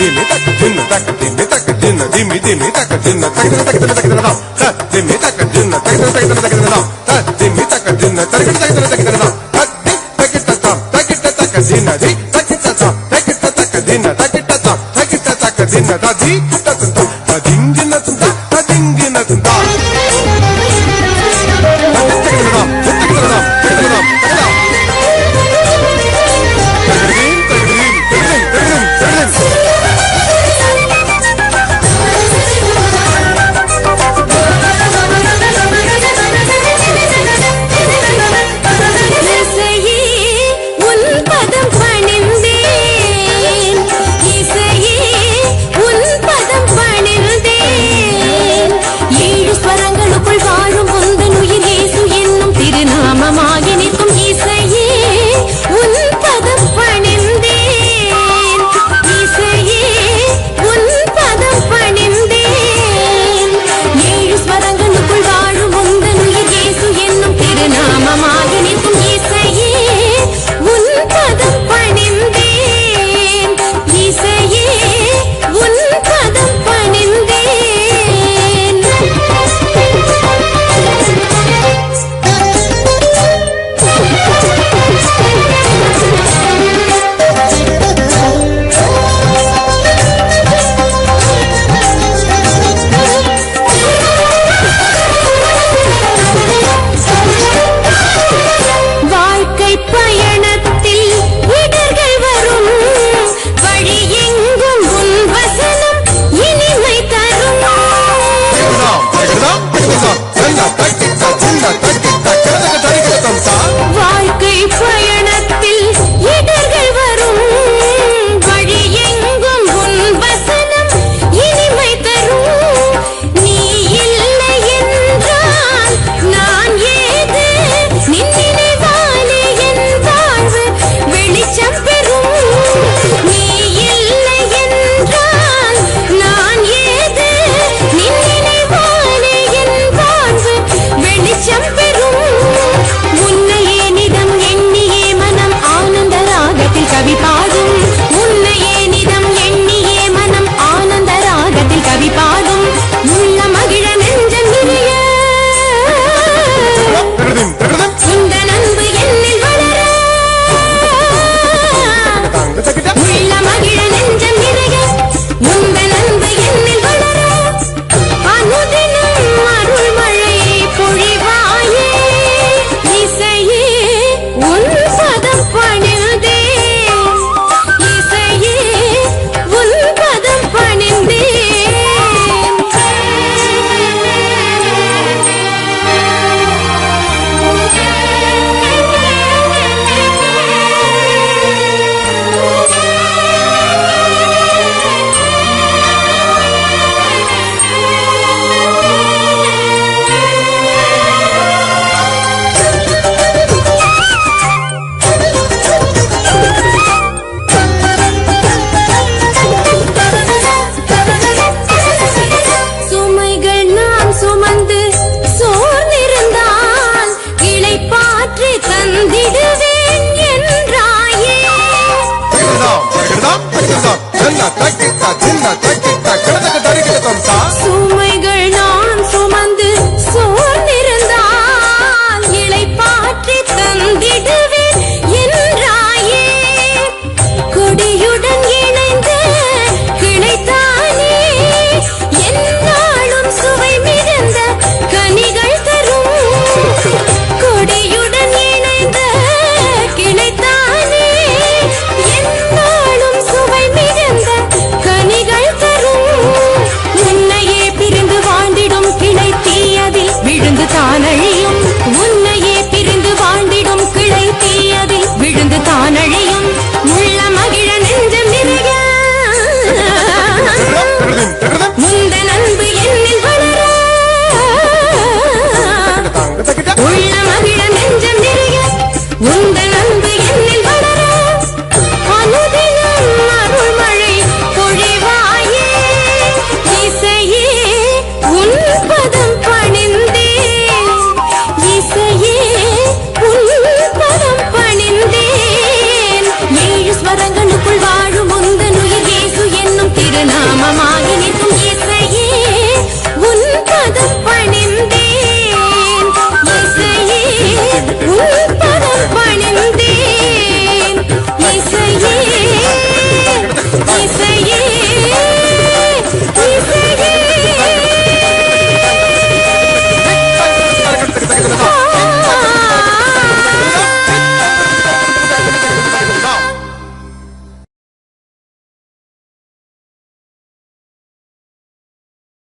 దిమి తక తిన్న తక దిమి తక తిన్న దిమి దిమి తక తిన్న తక తక తక తక తక త దిమి తక తిన్న తక తక తక తక తక త దిమి తక తిన్న తక తక తక తక తక త ది తక తక తక తక తక దిన ది తక తక తక తక తక దిన తక తక తక తక తక దిన ద ది తక తక త దింది கண்ணா தட்டித்தா சின்ன தட்டித்தா கிடந்தக்கு தடுக்கிட்டு தொம்சா